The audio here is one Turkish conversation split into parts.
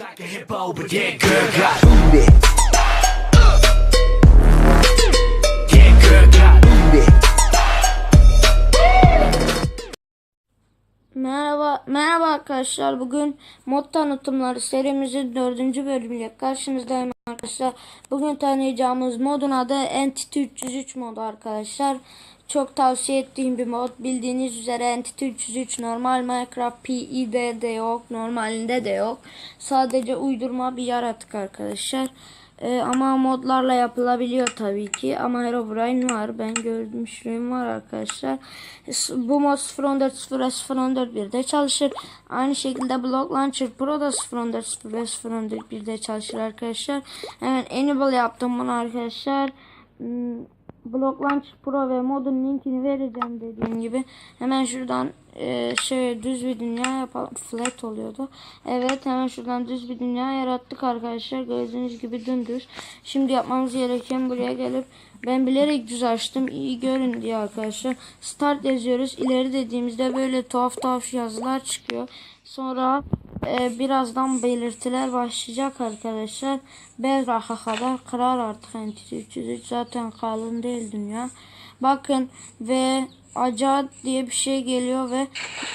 Like a hippo, but yeah, girl got booty. Yeah, girl got booty. Merhaba, merhaba arkadaşlar. Bugün mod tanıtımları serimizin dördüncü bölümüyle karşınızdayım arkadaşlar. Bugün tanıyacağımız modun adı Entity 303 modu arkadaşlar. Çok tavsiye ettiğim bir mod. Bildiğiniz üzere Entity 303 normal Minecraft PE'de de yok, normalinde de yok. Sadece uydurma bir yaratık arkadaşlar. Ee, ama modlarla yapılabiliyor tabii ki. Ama Herobrine var. Ben görmüşlüğüm var arkadaşlar. Bu mod 0.0.0.1'de çalışır. Aynı şekilde Block Launcher Pro da 0.0.0.1'de çalışır arkadaşlar. Hemen Enable yaptım bunu arkadaşlar. Hmm, Block Launcher Pro ve modun linkini vereceğim dediğim gibi. Hemen şuradan e, şey düz bir dünya yapalım. Flat oluyordu. Evet hemen şuradan düz bir dünya yarattık arkadaşlar. Gördüğünüz gibi dümdüz. Şimdi yapmamız gereken buraya gelip ben bilerek düz açtım. iyi görün diye arkadaşlar. Start yazıyoruz. İleri dediğimizde böyle tuhaf tuhaf yazılar çıkıyor. Sonra e, birazdan belirtiler başlayacak arkadaşlar. Bedrock'a kadar kırar artık Entity 303 zaten kalın değil dünya. Bakın ve Aca diye bir şey geliyor ve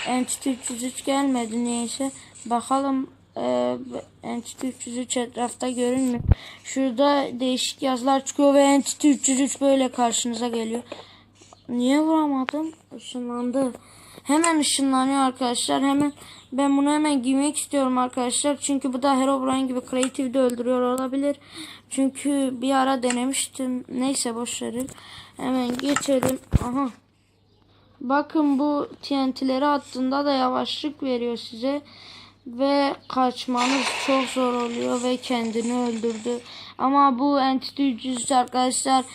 Entity 303 gelmedi neyse. Bakalım e, Entity 303 etrafta görünmüyor. Şurada değişik yazılar çıkıyor ve Entity 303 böyle karşınıza geliyor. Niye vuramadım? Işınlandı. Hemen ışınlanıyor arkadaşlar. Hemen ben bunu hemen giymek istiyorum arkadaşlar. Çünkü bu da Herobrine gibi Creative'de öldürüyor olabilir. Çünkü bir ara denemiştim. Neyse boş verin. Hemen geçelim. Aha. Bakın bu TNT'leri attığında da yavaşlık veriyor size. Ve kaçmanız çok zor oluyor ve kendini öldürdü. Ama bu Entity 300 arkadaşlar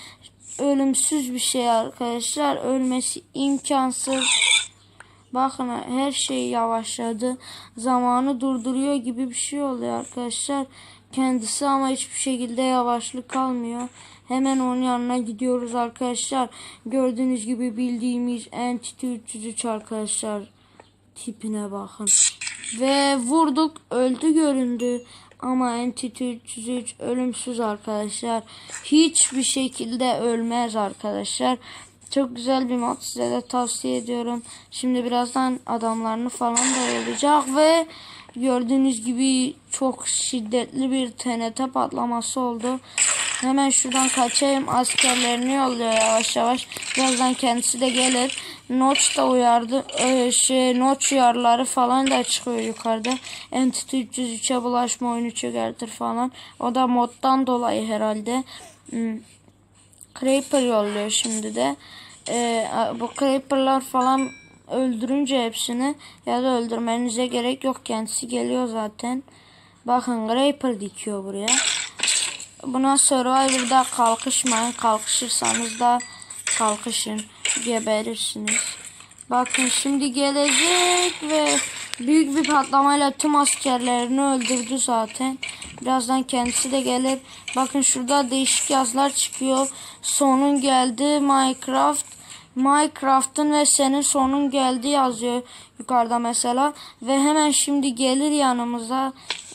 ölümsüz bir şey arkadaşlar. Ölmesi imkansız. Bakın her şey yavaşladı. Zamanı durduruyor gibi bir şey oluyor arkadaşlar. Kendisi ama hiçbir şekilde yavaşlık kalmıyor. Hemen onun yanına gidiyoruz arkadaşlar. Gördüğünüz gibi bildiğimiz Entity 303 arkadaşlar. Tipine bakın. Ve vurduk öldü göründü. Ama Entity 303 ölümsüz arkadaşlar. Hiçbir şekilde ölmez arkadaşlar. Çok güzel bir mod size de tavsiye ediyorum. Şimdi birazdan adamlarını falan da yollayacak ve gördüğünüz gibi çok şiddetli bir TNT patlaması oldu. Hemen şuradan kaçayım. Askerlerini yolluyor yavaş yavaş. Birazdan kendisi de gelir. Notch da uyardı. Ee, şey, Notch uyarıları falan da çıkıyor yukarıda. Entity 303'e bulaşma oyunu çökertir falan. O da moddan dolayı herhalde. Hmm. Creeper yolluyor şimdi de. Ee, bu Creeper'lar falan öldürünce hepsini ya da öldürmenize gerek yok. Kendisi geliyor zaten. Bakın Creeper dikiyor buraya. Buna Survivor'da kalkışmayın. Kalkışırsanız da kalkışın. Geberirsiniz. Bakın şimdi gelecek ve büyük bir patlamayla tüm askerlerini öldürdü zaten. Birazdan kendisi de gelir. Bakın şurada değişik yazılar çıkıyor. Sonun geldi Minecraft. Minecraft'ın ve senin sonun geldi yazıyor yukarıda mesela. Ve hemen şimdi gelir yanımıza.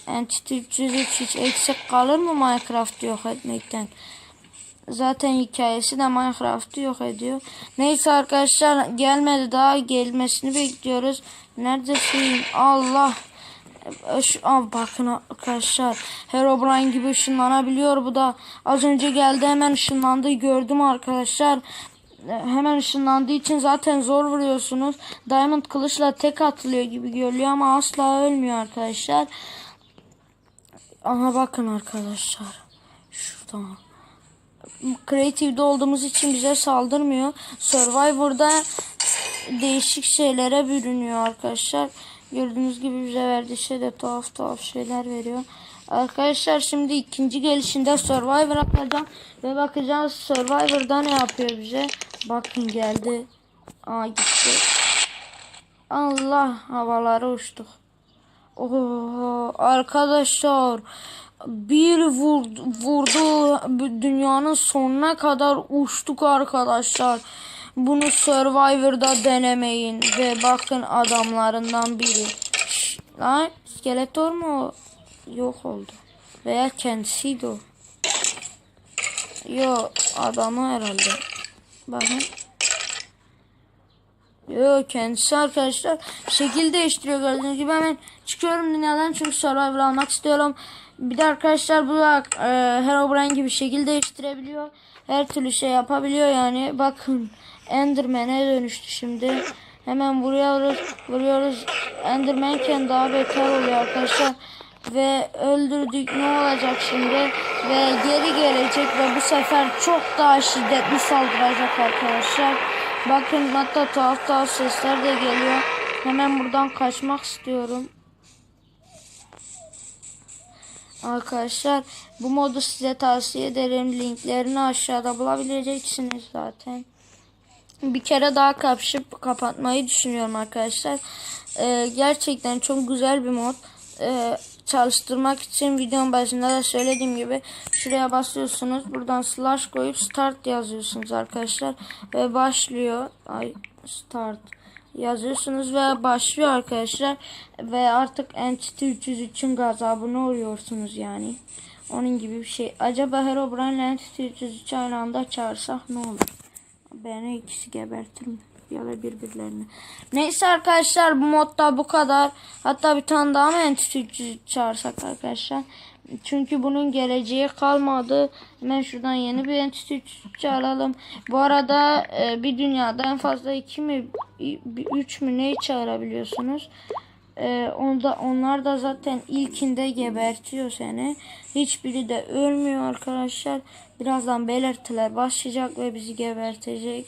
Entity 303 hiç eksik kalır mı Minecraft'ı yok etmekten? Zaten hikayesi de Minecraft'ı yok ediyor. Neyse arkadaşlar gelmedi daha gelmesini bekliyoruz. Neredesin? Allah. Aa, bakın arkadaşlar. Herobrine gibi ışınlanabiliyor bu da. Az önce geldi hemen ışınlandı gördüm arkadaşlar. Hemen ışınlandığı için zaten zor vuruyorsunuz. Diamond kılıçla tek atılıyor gibi görülüyor ama asla ölmüyor arkadaşlar. Aha bakın arkadaşlar. Şuradan. Creative'de olduğumuz için bize saldırmıyor. Survivor'da değişik şeylere bürünüyor arkadaşlar. Gördüğünüz gibi bize verdiği şey de tuhaf tuhaf şeyler veriyor. Arkadaşlar şimdi ikinci gelişinde Survivor atacağım ve bakacağız Survivor'da ne yapıyor bize. Bakın geldi. Aa gitti. Allah havalara uçtuk. Oho arkadaşlar bir vurdu, vurdu dünyanın sonuna kadar uçtuk arkadaşlar. Bunu Survivor'da denemeyin ve bakın adamlarından biri. Şş, lan skeletor mu? yok oldu. Veya kendisiydi o. Yo adamı herhalde. Bakın. Yo kendisi arkadaşlar şekil değiştiriyor gördüğünüz gibi hemen çıkıyorum dünyadan çünkü survivor almak istiyorum. Bir de arkadaşlar bu da e, Herobrine gibi şekil değiştirebiliyor. Her türlü şey yapabiliyor yani. Bakın Enderman'e dönüştü şimdi. Hemen vuruyoruz, vuruyoruz. Enderman'ken daha beter oluyor arkadaşlar. Ve öldürdük ne olacak şimdi? Ve geri gelecek ve bu sefer çok daha şiddetli saldıracak arkadaşlar. Bakın hatta tuhaf tuhaf sesler de geliyor. Hemen buradan kaçmak istiyorum. Arkadaşlar bu modu size tavsiye ederim. Linklerini aşağıda bulabileceksiniz zaten. Bir kere daha kapışıp kapatmayı düşünüyorum arkadaşlar. Ee, gerçekten çok güzel bir mod. Ee, çalıştırmak için videonun başında da söylediğim gibi şuraya basıyorsunuz. Buradan slash koyup start yazıyorsunuz arkadaşlar. Ve başlıyor. Ay start yazıyorsunuz ve başlıyor arkadaşlar. Ve artık Entity 303'ün gazabına uğruyorsunuz yani. Onun gibi bir şey. Acaba Herobrine ile Entity 303 aynı anda çağırsak ne olur? Beni ikisi gebertir mi? Ya da birbirlerini. Neyse arkadaşlar bu modda bu kadar. Hatta bir tane daha mı Entity 303 çağırsak arkadaşlar. Çünkü bunun geleceği kalmadı. Hemen şuradan yeni bir Entity 303 çağıralım. Bu arada e, bir dünyada en fazla 2 mi 3 mü neyi çağırabiliyorsunuz? Ee, onda, onlar da zaten ilkinde gebertiyor seni. Hiçbiri de ölmüyor arkadaşlar. Birazdan belirtiler başlayacak ve bizi gebertecek.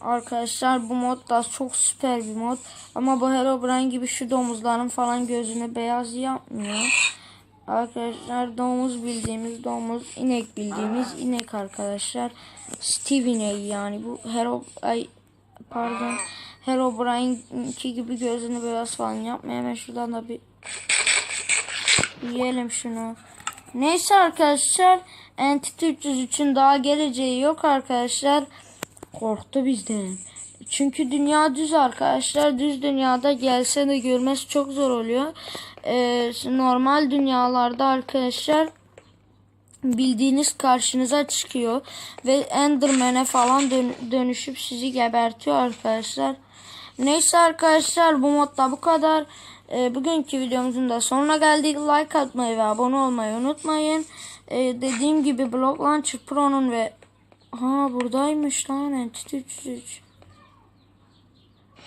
Arkadaşlar bu mod da çok süper bir mod. Ama bu Herobrine gibi şu domuzların falan gözüne beyaz yapmıyor. Arkadaşlar domuz bildiğimiz domuz, inek bildiğimiz inek arkadaşlar. Steve yani bu Hero ay pardon Herobrine'ki gibi gözünü beyaz falan yapmıyor. Hemen şuradan da bir yiyelim şunu. Neyse arkadaşlar Entity 303'ün daha geleceği yok arkadaşlar. Korktu bizden. Çünkü dünya düz arkadaşlar. Düz dünyada gelse de görmesi çok zor oluyor. Ee, normal dünyalarda arkadaşlar bildiğiniz karşınıza çıkıyor ve Enderman'e falan dön dönüşüp sizi gebertiyor arkadaşlar. Neyse arkadaşlar bu modda bu kadar. Ee, bugünkü videomuzun da sonuna geldik. Like atmayı ve abone olmayı unutmayın. Ee, dediğim gibi Block Launcher Pro'nun ve ha buradaymış lan Entity 303.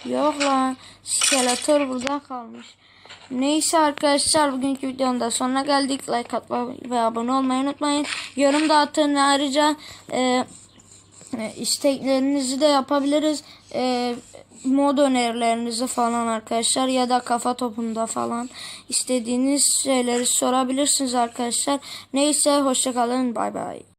Yok lan. Skeletor burada kalmış. Neyse arkadaşlar bugünkü videonun da sonuna geldik. Like atmayı ve abone olmayı unutmayın. Yorum da atın. Ayrıca e, e, isteklerinizi de yapabiliriz. E, mod önerilerinizi falan arkadaşlar ya da kafa topunda falan istediğiniz şeyleri sorabilirsiniz arkadaşlar. Neyse hoşçakalın. Bay bay.